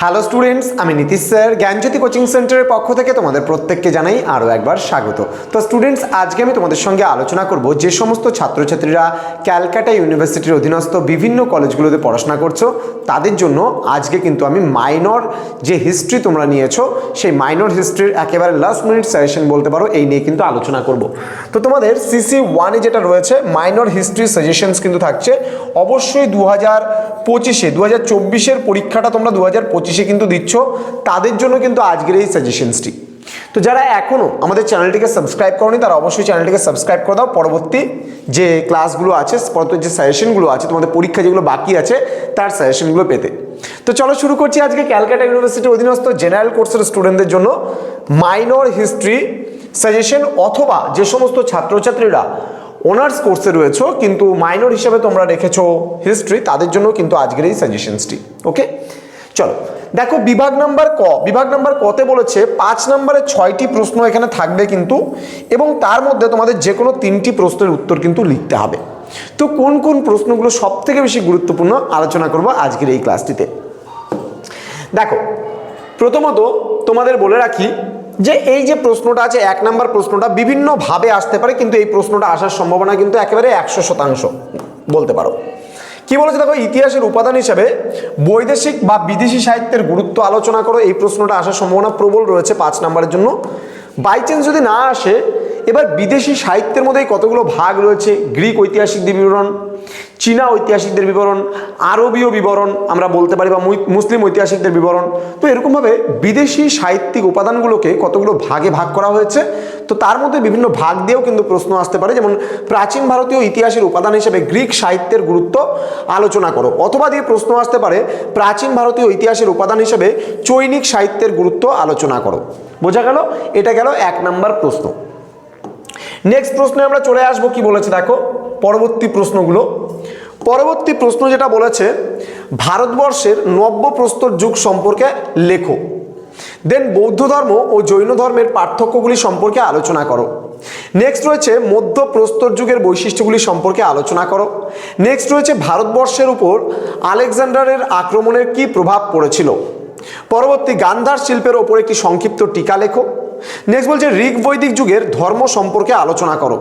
Hello students আমি Nitish sir. জ্ঞানজ্যোতি coaching সেন্টারের পক্ষ থেকে তোমাদের প্রত্যেককে জানাই আরও একবার স্বাগত। তো স্টুডেন্টস আজকে আমি তোমাদের সঙ্গে আলোচনা করব যে সমস্ত ছাত্রছাত্রীরা ক্যালকাটা ইউনিভার্সিটির অধীনস্থ বিভিন্ন কলেজগুলোতে পড়াশোনা করছ, তাদের জন্য আজকে কিন্তু আমি মাইনর যে হিস্ট্রি তোমরা নিয়েছো, সেই মাইনর হিস্ট্রির একেবারে লাস্ট মিনিট সাজেশন বলতে পারো, এই নিয়ে কিন্তু আলোচনা করব। তো, তোমাদের সিসি ওয়ানে যেটা রয়েছে, মাইনর হিস্ট্রি সাজেশনস কিন্তু থাকছে। অবশ্যই দু হাজার পঁচিশে দু হাজার চব্বিশের পরীক্ষাটা তোমরা দু হাজার পঁচিশে কিন্তু দিচ্ছ, তাদের জন্য কিন্তু আজকের এই সাজেশনসটি তো যারা এখনও আমাদের চ্যানেলটিকে সাবস্ক্রাইব করনি, তারা অবশ্যই চ্যানেলটিকে সাবস্ক্রাইব করে দাও। পরবর্তী যে ক্লাসগুলো আছে পরবর্তী যে সাজেশনগুলো আছে, তোমাদের পরীক্ষা যেগুলো বাকি আছে, তার সাজেশনগুলো পেতে। তো চলো শুরু করছি আজকে ক্যালকাটা ইউনিভার্সিটির অধীনস্থ জেনারেল কোর্সের স্টুডেন্টদের জন্য মাইনর হিস্ট্রি সাজেশন অথবা যে সমস্ত ছাত্রছাত্রীরা অনার্স কোর্সে রয়েছো, কিন্তু মাইনর হিসাবে তোমরা রেখেছো হিস্ট্রি তাদের জন্য কিন্তু আজকের এই সাজেশনসটি ওকে চলো। দেখো বিভাগ নাম্বার ক। বিভাগ নাম্বার কতে বলেছে পাঁচ নম্বরে ছয়টি প্রশ্ন এখানে থাকবে কিন্তু এবং তার মধ্যে তোমাদের যে কোনো তিনটি প্রশ্নের উত্তর কিন্তু লিখতে হবে। তো কোন কোন প্রশ্নগুলো সব থেকে বেশি গুরুত্বপূর্ণ আলোচনা করব আজকের এই ক্লাসটিতে? দেখো, প্রথমত তোমাদের বলে রাখি যে এই যে প্রশ্নটা আছে, এক নাম্বার প্রশ্নটা বিভিন্নভাবে আসতে পারে কিন্তু এই প্রশ্নটা আসার সম্ভাবনা কিন্তু একেবারে একশো শতাংশ বলতে পারো। কি বলেছে দেখো, ইতিহাসের উপাদান হিসাবে বৈদেশিক বা বিদেশি সাহিত্যের গুরুত্ব আলোচনা করো, এই প্রশ্নটা আসার সম্ভাবনা প্রবল রয়েছে পাঁচ নাম্বারের জন্য। বাই চান্স যদি না আসে এবার বিদেশি সাহিত্যের মধ্যেই কতগুলো ভাগ রয়েছে? গ্রিক ঐতিহাসিকদের বিবরণ, চীনা ঐতিহাসিকদের বিবরণ, আরবীয় বিবরণ আমরা বলতে পারি বা মুসলিম ঐতিহাসিকদের বিবরণ। তো এরকমভাবে বিদেশি সাহিত্যিক উপাদানগুলোকে কতগুলো ভাগে ভাগ করা হয়েছে? তো তার মধ্যে বিভিন্ন ভাগ দিয়েও কিন্তু প্রশ্ন আসতে পারে। যেমন প্রাচীন ভারতীয় ইতিহাসের উপাদান হিসেবে গ্রিক সাহিত্যের গুরুত্ব আলোচনা করো। অথবা দিয়ে প্রশ্ন আসতে পারে, প্রাচীন ভারতীয় ইতিহাসের উপাদান হিসেবে চৈনিক সাহিত্যের গুরুত্ব আলোচনা করো। বোঝা গেল? এটা গেল এক নাম্বার প্রশ্ন। নেক্সট প্রশ্নে আমরা চলে আসব, কি বলেছে দেখো? পরবর্তী প্রশ্নগুলো। পরবর্তী প্রশ্ন যেটা বলেছে, ভারতবর্ষের নব্য প্রস্তর যুগ সম্পর্কে লেখো। দেন বৌদ্ধ ধর্ম ও জৈন ধর্মের পার্থক্যগুলি সম্পর্কে আলোচনা করো। নেক্সট রয়েছে মধ্য প্রস্তর যুগের বৈশিষ্ট্যগুলি সম্পর্কে আলোচনা করো। নেক্সট রয়েছে ভারতবর্ষের উপর আলেকজান্ডারের আক্রমণের কি প্রভাব পড়েছিল। পরবর্তী গান্ধার শিল্পের ওপর একটি সংক্ষিপ্ত টিকা লেখো। নেক্সট বলছে, ঋগ বৈদিক যুগের ধর্ম সম্পর্কে আলোচনা করো।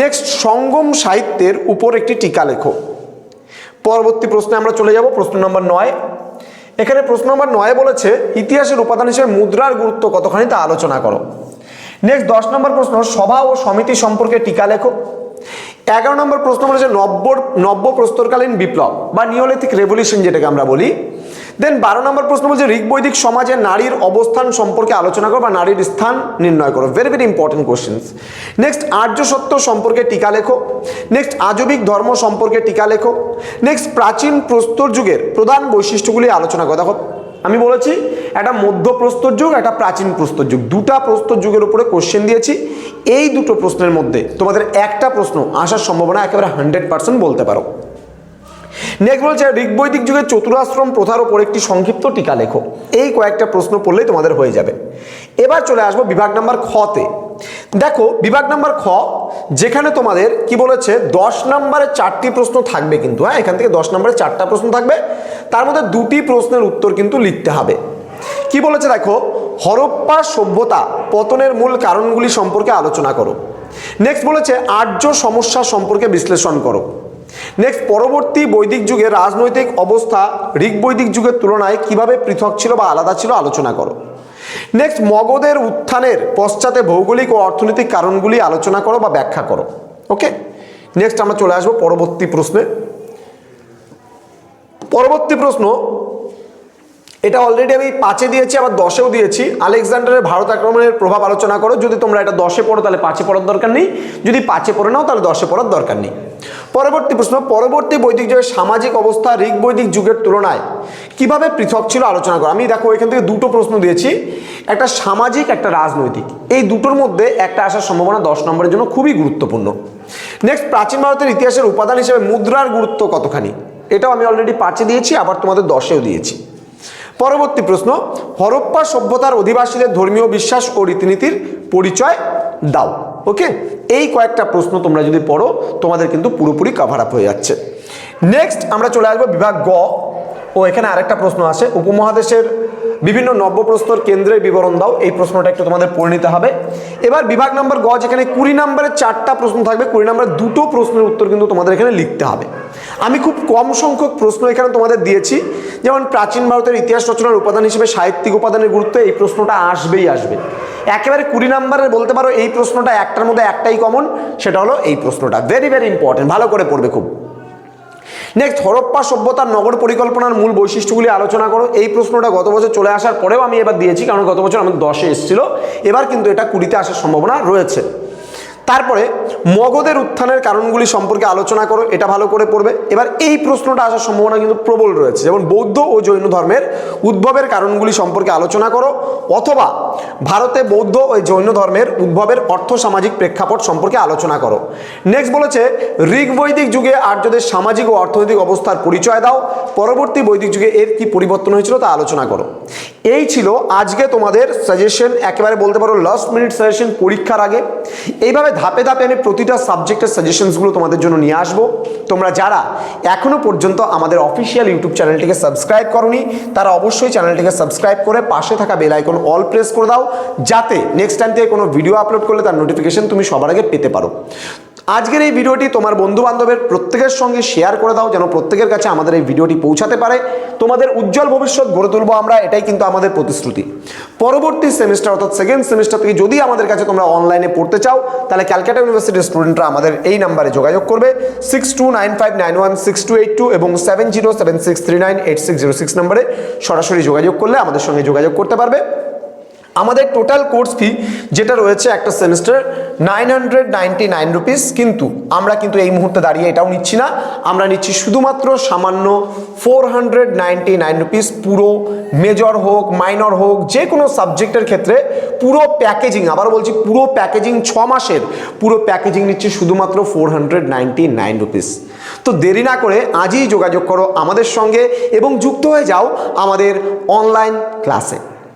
নেক্সট সঙ্গম সাহিত্যের উপর একটি টিকা লেখো। পরবর্তী প্রশ্নে আমরা চলে যাব, প্রশ্ন নম্বর নয়। এখানে প্রশ্ন নম্বর নয় বলেছে, ইতিহাসের উপাদান হিসেবে মুদ্রার গুরুত্ব কতখানি তা আলোচনা করো। নেক্সট দশ নম্বর প্রশ্ন, সভা ও সমিতি সম্পর্কে টিকা লেখো। এগারো নম্বর প্রশ্ন বলেছে নব্য নব্য প্রস্তরকালীন বিপ্লব বা নিওলিথিক রেভলিউশন যেটাকে আমরা বলি দেন বারো নম্বর প্রশ্ন বলছে ঋগ্বৈদিক সমাজে নারীর অবস্থান সম্পর্কে আলোচনা করো বা নারীর স্থান নির্ণয় করো। Very very important questions next আর্য সত্য সম্পর্কে টিকা লেখো। নেক্সট আজবিক ধর্ম সম্পর্কে টিকা লেখো। নেক্সট প্রাচীন প্রস্তর যুগের প্রধান বৈশিষ্ট্যগুলি আলোচনা করো। দেখো, আমি বলেছি, একটা মধ্য প্রস্তর যুগ, একটা প্রাচীন প্রস্তর যুগ। দুটা প্রস্তর যুগের উপরে কোশ্চেন দিয়েছি। এই দুটো প্রশ্নের মধ্যে তোমাদের একটা প্রশ্ন আসার সম্ভাবনা একেবারে হান্ড্রেড পার্সেন্ট বলতে পারো। নেক্সট বলছে ঋগ্বৈদিক যুগের চতুরাশ্রম প্রথার ওপর একটি সংক্ষিপ্ত টিকা লেখো। এই কয়েকটা প্রশ্ন পড়লেই তোমাদের হয়ে যাবে। এবার চলে আসব বিভাগ নাম্বার খতে দেখো, বিভাগ নাম্বার খ, যেখানে তোমাদের কি বলেছে, দশ নম্বরে চারটি প্রশ্ন থাকবে কিন্তু হ্যাঁ? এখান থেকে দশ নম্বরে চারটা প্রশ্ন থাকবে। তার মধ্যে দুটি প্রশ্নের উত্তর কিন্তু লিখতে হবে। কি বলেছে দেখো, হরপ্পা সভ্যতা পতনের মূল কারণগুলি সম্পর্কে আলোচনা করো। নেক্সট বলেছে, আর্য সমস্যা সম্পর্কে বিশ্লেষণ করো। নেক্সট পরবর্তী বৈদিক যুগে রাজনৈতিক অবস্থা ঋগ বৈদিক যুগের তুলনায় কীভাবে পৃথক ছিল বা আলাদা ছিল আলোচনা করো। নেক্সট মগধের উত্থানের পশ্চাতে ভৌগোলিক ও অর্থনৈতিক কারণগুলি আলোচনা করো বা ব্যাখ্যা করো। ওকে নেক্সট আমরা চলে আসব পরবর্তী প্রশ্নে। পরবর্তী প্রশ্ন এটা অলরেডি আমি পাঁচে দিয়েছি, আবার দশেও দিয়েছি। আলেকজান্ডারের ভারত আক্রমণের প্রভাব আলোচনা করো। যদি তোমরা এটা দশে পড়ো, তাহলে পাঁচে পড়ার দরকার নেই। যদি পাঁচে পড়ে নাও, তাহলে দশে পড়ার দরকার নেই। পরবর্তী প্রশ্ন, পরবর্তী বৈদিক যুগের সামাজিক অবস্থা ঋগ বৈদিক যুগের তুলনায় কীভাবে পৃথক ছিল আলোচনা করো। আমি দেখো, এখান থেকে দুটো প্রশ্ন দিয়েছি। একটা সামাজিক, একটা রাজনৈতিক। এই দুটোর মধ্যে একটা আসার সম্ভাবনা দশ নম্বরের জন্য খুবই গুরুত্বপূর্ণ। নেক্সট প্রাচীন ভারতের ইতিহাসের উপাদান হিসেবে মুদ্রার গুরুত্ব কতখানি? এটাও আমি অলরেডি পাঁচে দিয়েছি, আবার তোমাদের দশেও দিয়েছি। পরবর্তী প্রশ্ন, হরপ্পা সভ্যতার অধিবাসীদের ধর্মীয় বিশ্বাস ও রীতিনীতির পরিচয় দাও। ওকে এই কয়েকটা প্রশ্ন তোমরা যদি পড়ো, তোমাদের কিন্তু পুরোপুরি কাভার আপ হয়ে যাচ্ছে। নেক্সট আমরা চলে আসব বিভাগ গ। ও, এখানে আরেকটা প্রশ্ন আছে উপমহাদেশের বিভিন্ন নব্যপ্রস্তর কেন্দ্রের বিবরণ দাও। এই প্রশ্নটা একটু তোমাদের পড়ে নিতে হবে। এবার বিভাগ নম্বর গ, যেখানে কুড়ি নম্বরের চারটা প্রশ্ন থাকবে, কুড়ি নম্বরের দুটো প্রশ্নের উত্তর কিন্তু তোমাদের এখানে লিখতে হবে। আমি খুব কম সংখ্যক প্রশ্ন এখানে তোমাদের দিয়েছি। যেমন প্রাচীন ভারতের ইতিহাস রচনার উপাদান হিসেবে সাহিত্যিক উপাদানের গুরুত্ব এই প্রশ্নটা আসবেই আসবে। একেবারে কুড়ি নম্বরের বলতে পারো এই প্রশ্নটা একটার মধ্যে একটাই কমন সেটা হলো এই প্রশ্নটা। ভেরি ভেরি ইম্পর্টেন্ট ভালো করে পড়বে খুব। নেক্সট হরপ্পা সভ্যতার নগর পরিকল্পনার মূল বৈশিষ্ট্যগুলি আলোচনা করো। এই প্রশ্নটা গত বছর চলে আসার পরেও আমি এবার দিয়েছি, কারণ গত বছর আমাদের দশে এসেছিল। এবার কিন্তু এটা কুড়িতে আসার সম্ভাবনা রয়েছে। তারপরে মগধের উত্থানের কারণগুলি সম্পর্কে আলোচনা করো, এটা ভালো করে পড়বে। এবার এই প্রশ্নটা আসার সম্ভাবনা কিন্তু প্রবল রয়েছে। যেমন বৌদ্ধ ও জৈন ধর্মের উদ্ভবের কারণগুলি সম্পর্কে আলোচনা করো, অথবা ভারতে বৌদ্ধ ও জৈন ধর্মের উদ্ভবের অর্থ সামাজিক প্রেক্ষাপট সম্পর্কে আলোচনা করো। নেক্সট বলেছে ঋগ বৈদিক যুগে আর্যদের সামাজিক ও অর্থনৈতিক অবস্থার পরিচয় দাও, পরবর্তী বৈদিক যুগে এর কি পরিবর্তন হয়েছিল তা আলোচনা করো। এই ছিল আজকে তোমাদের সাজেশন একেবারে বলতে পারো লাস্ট মিনিট সাজেশন পরীক্ষার আগে। এইভাবে ধাপে ধাপে আমি প্রতিটা সাবজেক্টের সাজেশনসগুলো তোমাদের জন্য নিয়ে আসব। তোমরা যারা এখনও পর্যন্ত আমাদের অফিসিয়াল ইউটিউব চ্যানেলটিকে সাবস্ক্রাইব করনি, তারা অবশ্যই চ্যানেলটিকে সাবস্ক্রাইব করে পাশে থাকা বেল আইকন অল প্রেস করে দাও, যাতে নেক্সট টাইম থেকে কোনো ভিডিও আপলোড করলে তার নোটিফিকেশন তুমি সবার আগে পেতে পারো। আজকের এই ভিডিওটি তোমার বন্ধু বান্ধবের প্রত্যেকের সঙ্গে শেয়ার করে দাও যেন প্রত্যেকের কাছে আমাদের এই ভিডিওটি পৌঁছাতে পারে। তোমাদের উজ্জ্বল ভবিষ্যৎ গড়ে তুলবো আমরা, এটাই কিন্তু আমাদের প্রতিশ্রুতি। পরবর্তী সেমিস্টার অর্থাৎ সেকেন্ড সেমিস্টার থেকে যদি আমাদের কাছে তোমরা অনলাইনে পড়তে চাও, তাহলে ক্যালকাটা ইউনিভার্সিটির স্টুডেন্টরা আমাদের এই নাম্বারে যোগাযোগ করবে। Six two nine five nine one six two eight two এবং seven zero seven six three nine eight six zero six নাম্বারে সরাসরি যোগাযোগ করলে আমাদের সঙ্গে যোগাযোগ করতে পারবে। আমাদের টোটাল কোর্স ফি যেটা রয়েছে একটা semester nine hundred ninety nine rupees কিন্তু আমরা কিন্তু এই মুহূর্তে দাঁড়িয়ে এটাও নিচ্ছি না। আমরা নিচ্ছি শুধুমাত্র সামান্য four hundred ninety nine rupees পুরো মেজর হোক মাইনর হোক যে কোনো সাবজেক্টের ক্ষেত্রে পুরো প্যাকেজিং আবার বলছি পুরো প্যাকেজিং ছ মাসের, পুরো প্যাকেজিং নিচ্ছে শুধুমাত্র four hundred ninety nine rupees তো দেরি না করে আজই যোগাযোগ করো আমাদের সঙ্গে এবং যুক্ত হয়ে যাও আমাদের অনলাইন ক্লাসে